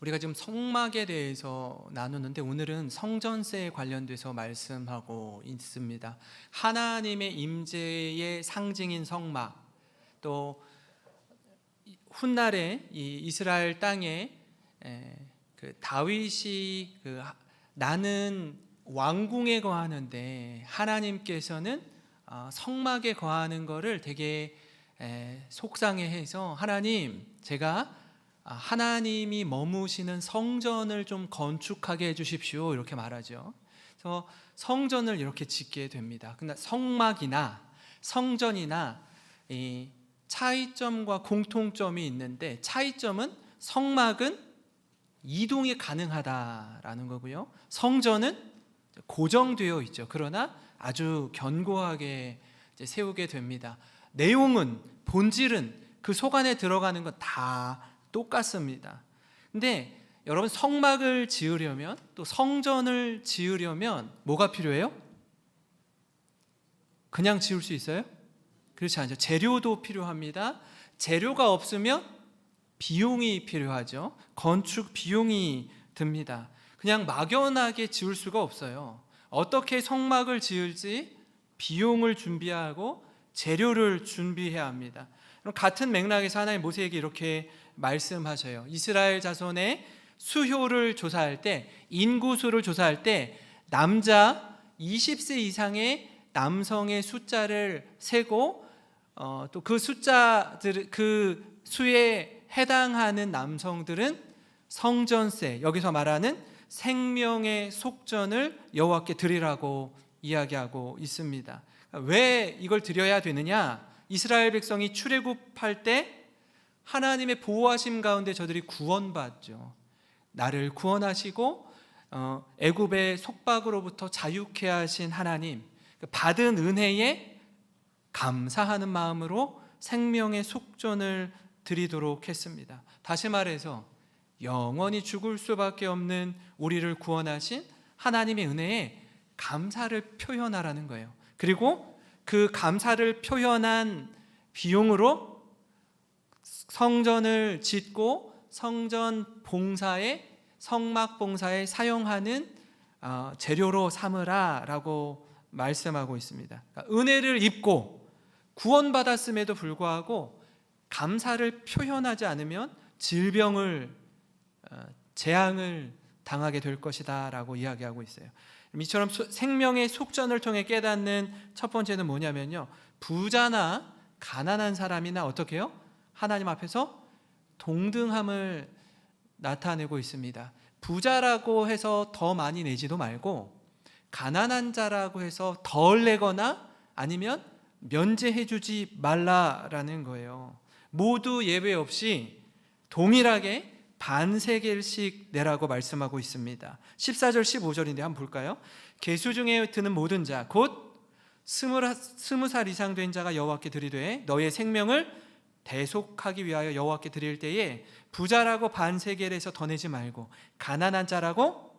우리가 지금 성막에 대해서 나누는데 오늘은 성전세에 관련돼서 말씀하고 있습니다. 하나님의 임재의 상징인 성막 또 훗날에 이 이스라엘 땅에 에, 그 다윗이 그 하- 나는 왕궁에 거하는데 하나님께서는 아, 성막에 거하는 거를 되게 에, 속상해해서 하나님 제가 아, 하나님이 머무시는 성전을 좀 건축하게 해주십시오 이렇게 말하죠. 그래서 성전을 이렇게 짓게 됩니다. 근데 성막이나 성전이나 이 차이점과 공통점이 있는데 차이점은 성막은 이동이 가능하다라는 거고요. 성전은 고정되어 있죠. 그러나 아주 견고하게 세우게 됩니다. 내용은 본질은 그 속 안에 들어가는 건 다 똑같습니다. 근데 여러분 성막을 지으려면 또 성전을 지으려면 뭐가 필요해요? 그냥 지을 수 있어요? 그렇지 않죠. 재료도 필요합니다. 재료가 없으면 비용이 필요하죠. 건축 비용이 듭니다. 그냥 막연하게 지을 수가 없어요. 어떻게 성막을 지을지 비용을 준비하고 재료를 준비해야 합니다. 같은 맥락에서 하나님 모세에게 이렇게 말씀하셔요. 이스라엘 자손의 수효를 조사할 때 인구수를 조사할 때 남자 20세 이상의 남성의 숫자를 세고 어, 또 그 숫자들 그 수에 해당하는 남성들은 성전세 여기서 말하는 생명의 속전을 여호와께 드리라고 이야기하고 있습니다. 왜 이걸 드려야 되느냐? 이스라엘 백성이 출애굽할 때 하나님의 보호하심 가운데 저들이 구원받죠. 나를 구원하시고 어, 애굽의 속박으로부터 자유케 하신 하나님 그 받은 은혜에 감사하는 마음으로 생명의 속전을 드리도록 했습니다. 다시 말해서 영원히 죽을 수밖에 없는 우리를 구원하신 하나님의 은혜에 감사를 표현하라는 거예요. 그리고 그 감사를 표현한 비용으로 성전을 짓고 성전 봉사에 성막 봉사에 사용하는 어, 재료로 삼으라라고 말씀하고 있습니다. 그러니까 은혜를 입고 구원받았음에도 불구하고 감사를 표현하지 않으면 질병을 어, 재앙을 당하게 될 것이다라고 이야기하고 있어요. 이처럼 소- 생명의 속전을 통해 깨닫는 첫 번째는 뭐냐면요. 부자나 가난한 사람이나 어떻게 해요? 하나님 앞에서 동등함을 나타내고 있습니다. 부자라고 해서 더 많이 내지도 말고 가난한 자라고 해서 덜 내거나 아니면 면제해 주지 말라라는 거예요. 모두 예외 없이 동일하게 반세겔씩 내라고 말씀하고 있습니다. 14절 15절인데 한번 볼까요? 계수 중에 드는 모든 자 곧 스무 살 이상 된 자가 여호와께 드리되 너의 생명을 대속하기 위하여 여호와께 드릴 때에 부자라고 반세겔에서 더 내지 말고 가난한 자라고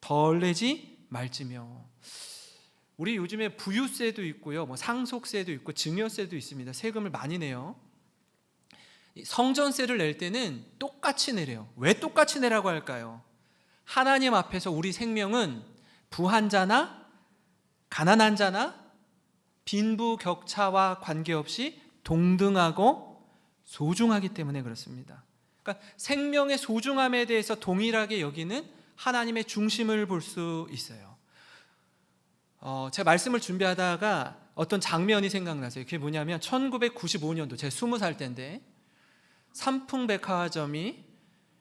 덜 내지 말지며 우리 요즘에 부유세도 있고요, 뭐 상속세도 있고 증여세도 있습니다. 세금을 많이 내요. 이 성전세를 낼 때는 똑같이 내래요. 왜 똑같이 내라고 할까요? 하나님 앞에서 우리 생명은 부한 자나 가난한 자나 빈부 격차와 관계없이 동등하고 소중하기 때문에 그렇습니다. 그러니까 생명의 소중함에 대해서 동일하게 여기는 하나님의 중심을 볼 수 있어요. 어, 제가 말씀을 준비하다가 어떤 장면이 생각나서요. 그게 뭐냐면 1995년도 제 20살 때인데 삼풍백화점이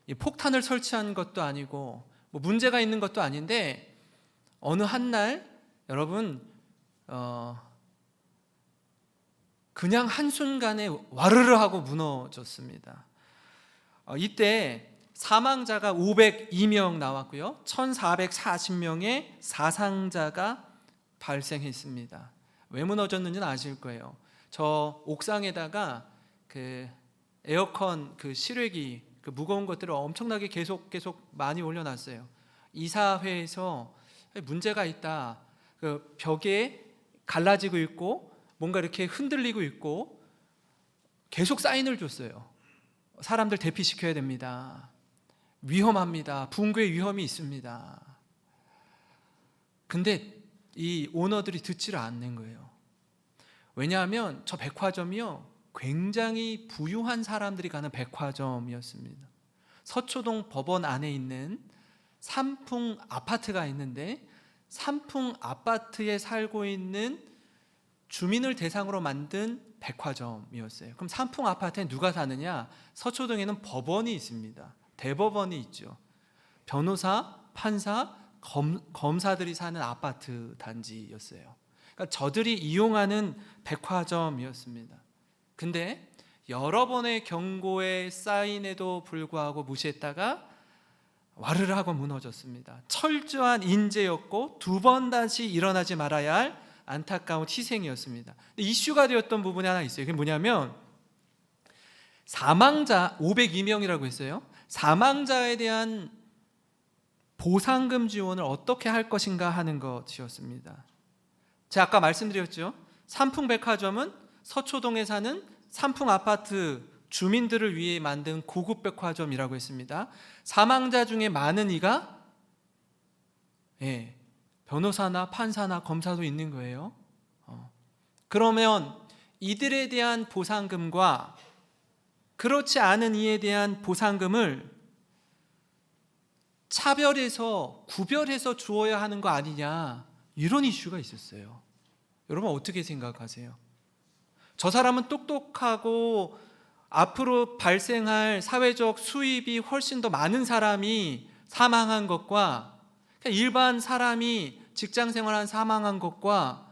이 폭탄을 설치한 것도 아니고 뭐 문제가 있는 것도 아닌데 어느 한 날 여러분 어, 그냥 한 순간에 와르르 하고 무너졌습니다. 어, 이때 사망자가 502명 나왔고요. 1440명의 사상자가 발생했습니다. 왜 무너졌는지는 아실 거예요. 저 옥상에다가 그 에어컨 그 실외기 그 무거운 것들을 엄청나게 계속 계속 많이 올려놨어요. 이사회에서 문제가 있다. 그 벽에 갈라지고 있고 뭔가 이렇게 흔들리고 있고 계속 사인을 줬어요. 사람들 대피시켜야 됩니다. 위험합니다. 붕괴의 위험이 있습니다. 근데 이 오너들이 듣지를 않는 거예요. 왜냐하면 저 백화점이요. 굉장히 부유한 사람들이 가는 백화점이었습니다. 서초동 법원 안에 있는 삼풍 아파트가 있는데 삼풍 아파트에 살고 있는 주민을 대상으로 만든 백화점이었어요. 그럼 삼풍 아파트에 누가 사느냐? 서초동에는 법원이 있습니다. 대법원이 있죠. 변호사, 판사, 검, 검사들이 사는 아파트 단지였어요. 그러니까 저들이 이용하는 백화점이었습니다. 근데 여러 번의 경고의 사인에도 불구하고 무시했다가 와르르 하고 무너졌습니다. 철저한 인재였고 두 번 다시 일어나지 말아야 할 안타까운 희생이었습니다. 이슈가 되었던 부분이 하나 있어요. 그게 뭐냐면 사망자 502명이라고 했어요. 사망자에 대한 보상금 지원을 어떻게 할 것인가 하는 것이었습니다. 제가 아까 말씀드렸죠. 삼풍백화점은 서초동에 사는 삼풍 아파트 주민들을 위해 만든 고급 백화점이라고 했습니다. 사망자 중에 많은 이가 예, 변호사나 판사나 검사도 있는 거예요. 어. 그러면 이들에 대한 보상금과 그렇지 않은 이에 대한 보상금을 차별해서 구별해서 주어야 하는 거 아니냐 이런 이슈가 있었어요. 여러분 어떻게 생각하세요? 저 사람은 똑똑하고 앞으로 발생할 사회적 수입이 훨씬 더 많은 사람이 사망한 것과 일반 사람이 직장 생활한 사망한 것과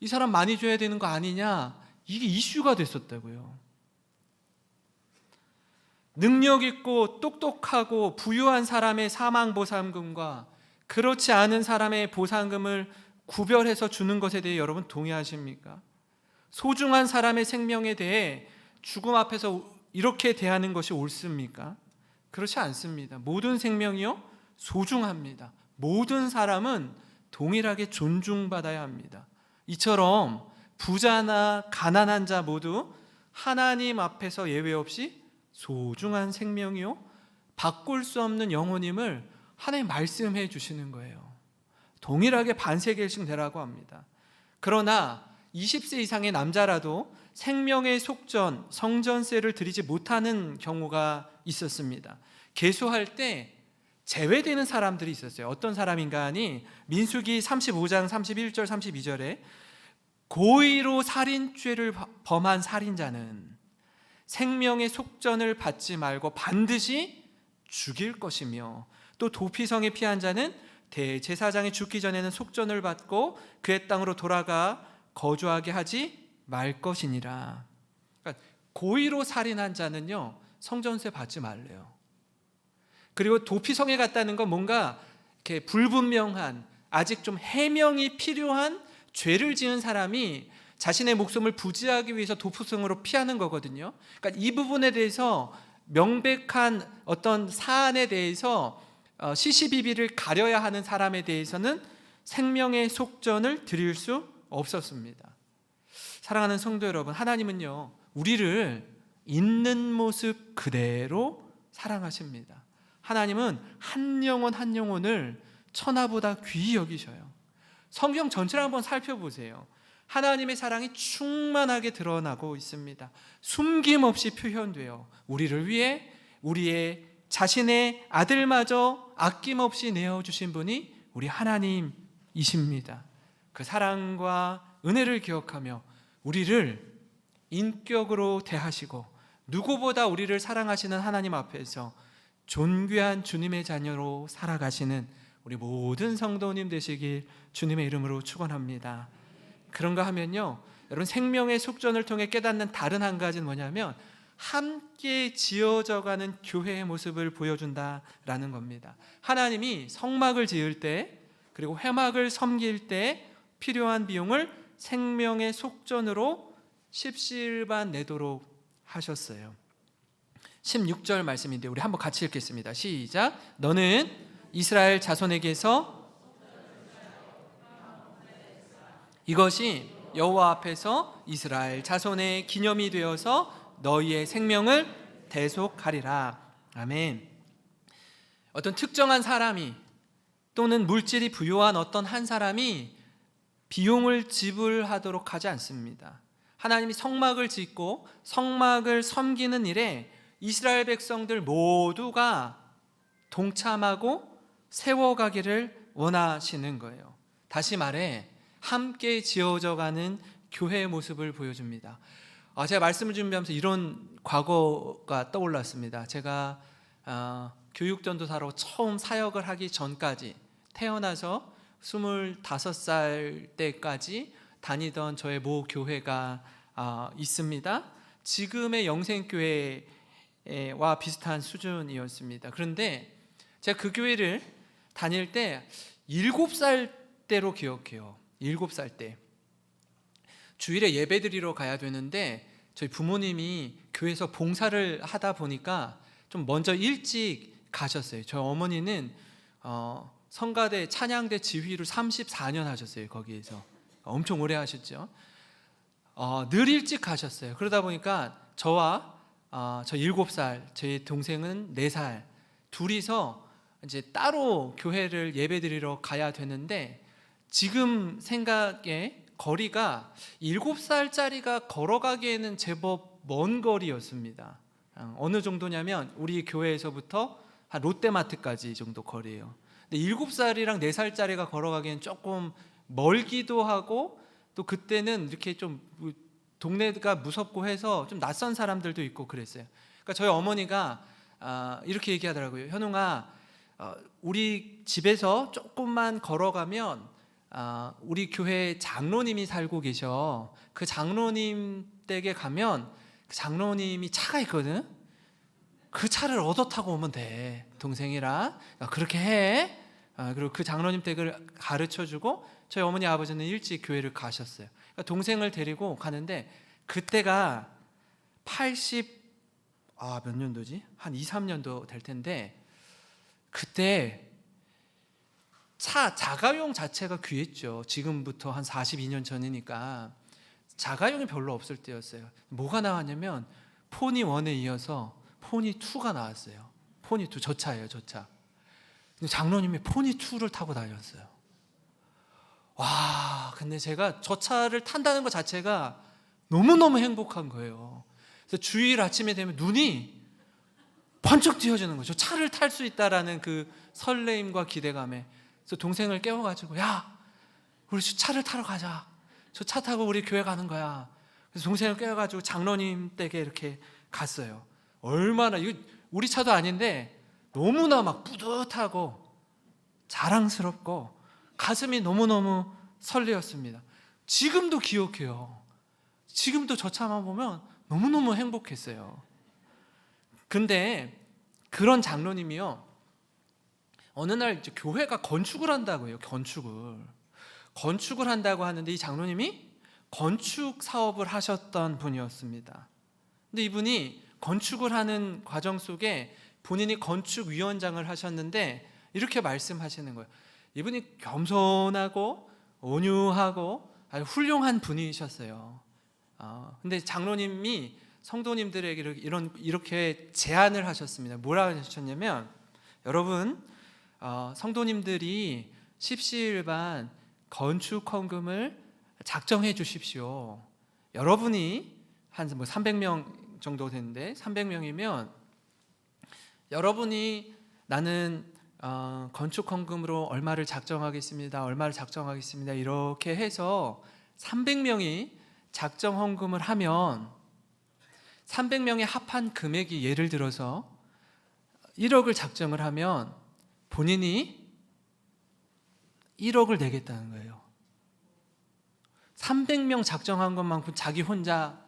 이 사람 많이 줘야 되는 거 아니냐 이게 이슈가 됐었다고요. 능력 있고 똑똑하고 부유한 사람의 사망 보상금과 그렇지 않은 사람의 보상금을 구별해서 주는 것에 대해 여러분 동의하십니까? 소중한 사람의 생명에 대해 죽음 앞에서 이렇게 대하는 것이 옳습니까? 그렇지 않습니다. 모든 생명이요 소중합니다. 모든 사람은 동일하게 존중받아야 합니다. 이처럼 부자나 가난한 자 모두 하나님 앞에서 예외 없이 소중한 생명이요 바꿀 수 없는 영혼임을 하나님 말씀해 주시는 거예요. 동일하게 반세계씩 되라고 합니다. 그러나 20세 이상의 남자라도 생명의 속전, 성전세를 드리지 못하는 경우가 있었습니다. 개수할 때 제외되는 사람들이 있었어요. 어떤 사람인가 하니 민수기 35장 31절 32절에 고의로 살인죄를 범한 살인자는 생명의 속전을 받지 말고 반드시 죽일 것이며 또 도피성에 피한 자는 대제사장이 죽기 전에는 속전을 받고 그의 땅으로 돌아가 거주하게 하지 말 것이니라. 그러니까 고의로 살인한 자는요 성전세 받지 말래요. 그리고 도피성에 갔다는 건 뭔가 이렇게 불분명한 아직 좀 해명이 필요한 죄를 지은 사람이 자신의 목숨을 부지하기 위해서 도피성으로 피하는 거거든요. 그러니까 이 부분에 대해서 명백한 어떤 사안에 대해서 어, 시시비비를 가려야 하는 사람에 대해서는 생명의 속전을 드릴 수 없었습니다. 사랑하는 성도 여러분, 하나님은요, 우리를 있는 모습 그대로 사랑하십니다. 하나님은 한 영혼 한 영혼을 천하보다 귀히 여기셔요. 성경 전체를 한번 살펴보세요. 하나님의 사랑이 충만하게 드러나고 있습니다. 숨김없이 표현돼요. 우리를 위해 우리의 자신의 아들마저 아낌없이 내어주신 분이 우리 하나님이십니다. 그 사랑과 은혜를 기억하며 우리를 인격으로 대하시고 누구보다 우리를 사랑하시는 하나님 앞에서 존귀한 주님의 자녀로 살아가시는 우리 모든 성도님 되시길 주님의 이름으로 축원합니다. 그런가 하면요. 여러분 생명의 속전을 통해 깨닫는 다른 한 가지는 뭐냐면 함께 지어져 가는 교회의 모습을 보여준다라는 겁니다. 하나님이 성막을 지을 때 그리고 회막을 섬길 때 필요한 비용을 생명의 속전으로 십시일반 내도록 하셨어요. 16절 말씀인데 우리 한번 같이 읽겠습니다. 시작. 너는 이스라엘 자손에게서 이것이 여호와 앞에서 이스라엘 자손의 기념이 되어서 너희의 생명을 대속하리라. 아멘. 어떤 특정한 사람이 또는 물질이 부유한 어떤 한 사람이 비용을 지불하도록 하지 않습니다. 하나님이 성막을 짓고 성막을 섬기는 일에 이스라엘 백성들 모두가 동참하고 세워가기를 원하시는 거예요. 다시 말해 함께 지어져 가는 교회의 모습을 보여줍니다. 아, 제가 말씀을 준비하면서 이런 과거가 떠올랐습니다. 제가 아, 교육전도사로 처음 사역을 하기 전까지 태어나서 25살 때까지 다니던 저의 모 교회가 아, 있습니다. 지금의 영생교회 와 비슷한 수준이었습니다. 그런데 제가 그 교회를 다닐 때 7살 때로 기억해요. 7살 때. 주일에 예배 드리러 가야 되는데 저희 부모님이 교회에서 봉사를 하다 보니까 좀 먼저 일찍 가셨어요. 저희 어머니는 어, 성가대 찬양대 지휘를 34년 하셨어요. 거기에서 엄청 오래 하셨죠. 어, 늘 일찍 가셨어요. 그러다 보니까 저와 어, 저 7살, 제 동생은 4살 둘이서 이제 따로 교회를 예배드리러 가야 되는데 지금 생각에 거리가 7살짜리가 걸어가기에는 제법 먼 거리였습니다. 어, 어느 정도냐면 우리 교회에서부터 한 롯데마트까지 정도 거리예요. 근데 7살이랑 4살짜리가 걸어가기엔 조금 멀기도 하고 또 그때는 이렇게 좀 동네가 무섭고 해서 좀 낯선 사람들도 있고 그랬어요. 그러니까 저희 어머니가 아, 이렇게 얘기하더라고요. 현웅아, 어, 우리 집에서 조금만 걸어가면 아, 우리 교회 장로님이 살고 계셔. 그 장로님 댁에 가면 그 장로님이 차가 있거든. 그 차를 얻어 타고 오면 돼. 동생이랑 그렇게 해. 아, 그리고 그 장로님 댁을 가르쳐 주고 저희 어머니 아버지는 일찍 교회를 가셨어요. 그러니까 동생을 데리고 가는데 그때가 80 아, 몇 년도지? 한 2, 3년도 될 텐데 그때 차 자가용 자체가 귀했죠. 지금부터 한 42년 전이니까 자가용이 별로 없을 때였어요. 뭐가 나왔냐면 포니 1에 이어서 포니 2가 나왔어요. 포니 2, 저 차예요, 저 차. 장로님이 포니 2를 타고 다녔어요. 와, 근데 제가 저 차를 탄다는 것 자체가 너무너무 행복한 거예요. 그래서 주일 아침에 되면 눈이 번쩍 띄어지는 거죠. 차를 탈 수 있다라는 그 설레임과 기대감에. 그래서 동생을 깨워가지고, 야, 우리 차를 타러 가자. 저 차 타고 우리 교회 가는 거야. 그래서 동생을 깨워가지고 장로님 댁에 이렇게 갔어요. 얼마나, 이거 우리 차도 아닌데 너무나 막 뿌듯하고 자랑스럽고 가슴이 너무너무 설레었습니다. 지금도 기억해요. 지금도 저 차만 보면 너무너무 행복했어요. 근데 그런 장로님이요. 어느 날 이제 교회가 건축을 한다고요. 건축을. 건축을 한다고 하는데 이 장로님이 건축 사업을 하셨던 분이었습니다. 근데 이분이 건축을 하는 과정 속에 본인이 건축위원장을 하셨는데 이렇게 말씀하시는 거예요. 이분이 겸손하고 온유하고 아주 훌륭한 분이셨어요. 어, 근데 장로님이 성도님들에게 이런 이렇게 제안을 하셨습니다. 뭐라 하셨냐면 여러분 어, 성도님들이 십시일반 건축 헌금을 작정해 주십시오. 여러분이 한 뭐 300명 정도 되는데 300명이면 여러분이 나는 어, 건축 헌금으로 얼마를 작정하겠습니다. 얼마를 작정하겠습니다. 이렇게 해서 300명이 작정 헌금을 하면 300명의 합한 금액이 예를 들어서 1억을 작정을 하면 본인이 1억을 내겠다는 거예요. 300명 작정한 것만큼 자기 혼자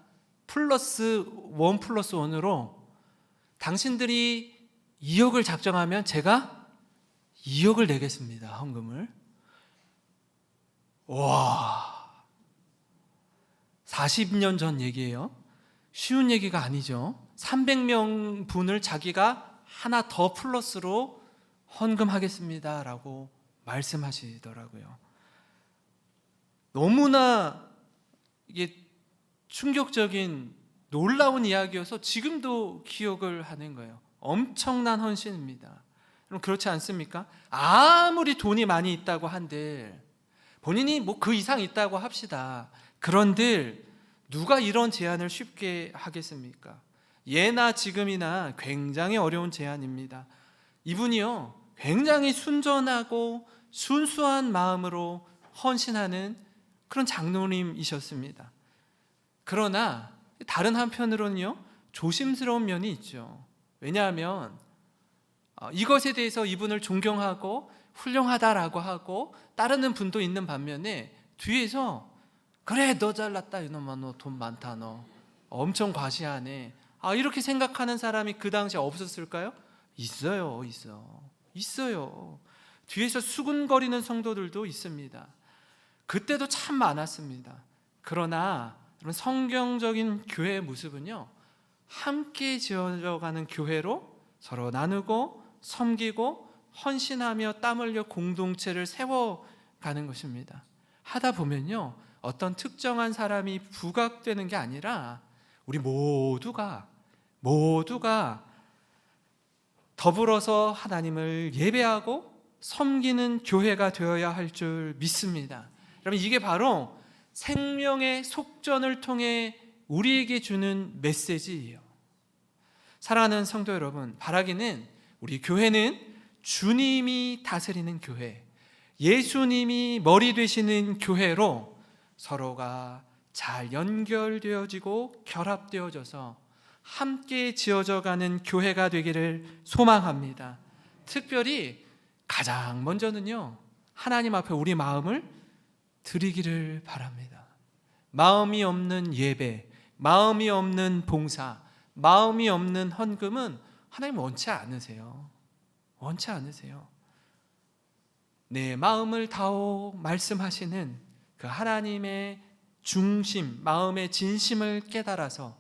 플러스 원 플러스 원으로 당신들이 2억을 작정하면 제가 2억을 내겠습니다. 헌금을. 와. 40년 전 얘기예요. 쉬운 얘기가 아니죠. 300명 분을 자기가 하나 더 플러스로 헌금하겠습니다라고 말씀하시더라고요. 너무나 이게 충격적인 놀라운 이야기여서 지금도 기억을 하는 거예요. 엄청난 헌신입니다. 그럼 그렇지 않습니까? 아무리 돈이 많이 있다고 한들 본인이 뭐 그 이상 있다고 합시다. 그런들 누가 이런 제안을 쉽게 하겠습니까? 예나 지금이나 굉장히 어려운 제안입니다. 이분이요, 굉장히 순전하고 순수한 마음으로 헌신하는 그런 장로님이셨습니다. 그러나 다른 한편으로는요, 조심스러운 면이 있죠. 왜냐하면 어, 이것에 대해서 이분을 존경하고 훌륭하다라고 하고 따르는 분도 있는 반면에 뒤에서 그래 너 잘났다 이놈아 너 돈 많다 너. 엄청 과시하네. 아 이렇게 생각하는 사람이 그 당시에 없었을까요? 있어요 있어. 있어요. 뒤에서 수군거리는 성도들도 있습니다. 그때도 참 많았습니다. 그러나 여러분 성경적인 교회의 모습은요 함께 지어져가는 교회로 서로 나누고 섬기고 헌신하며 땀 흘려 공동체를 세워가는 것입니다. 하다 보면요. 어떤 특정한 사람이 부각되는 게 아니라 우리 모두가 모두가 더불어서 하나님을 예배하고 섬기는 교회가 되어야 할 줄 믿습니다. 여러분 이게 바로 생명의 속전을 통해 우리에게 주는 메시지예요. 사랑하는 성도 여러분, 바라기는 우리 교회는 주님이 다스리는 교회, 예수님이 머리 되시는 교회로 서로가 잘 연결되어지고 결합되어져서 함께 지어져 가는 교회가 되기를 소망합니다. 특별히 가장 먼저는요, 하나님 앞에 우리 마음을 드리기를 바랍니다. 마음이 없는 예배, 마음이 없는 봉사, 마음이 없는 헌금은 하나님 원치 않으세요. 원치 않으세요. 내 마음을 다오 말씀하시는 그 하나님의 중심, 마음의 진심을 깨달아서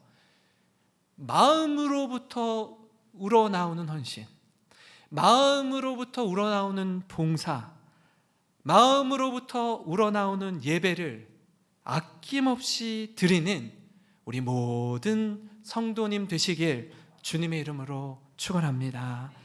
마음으로부터 우러나오는 헌신, 마음으로부터 우러나오는 봉사, 마음으로부터 우러나오는 예배를 아낌없이 드리는 우리 모든 성도님 되시길 주님의 이름으로 축원합니다.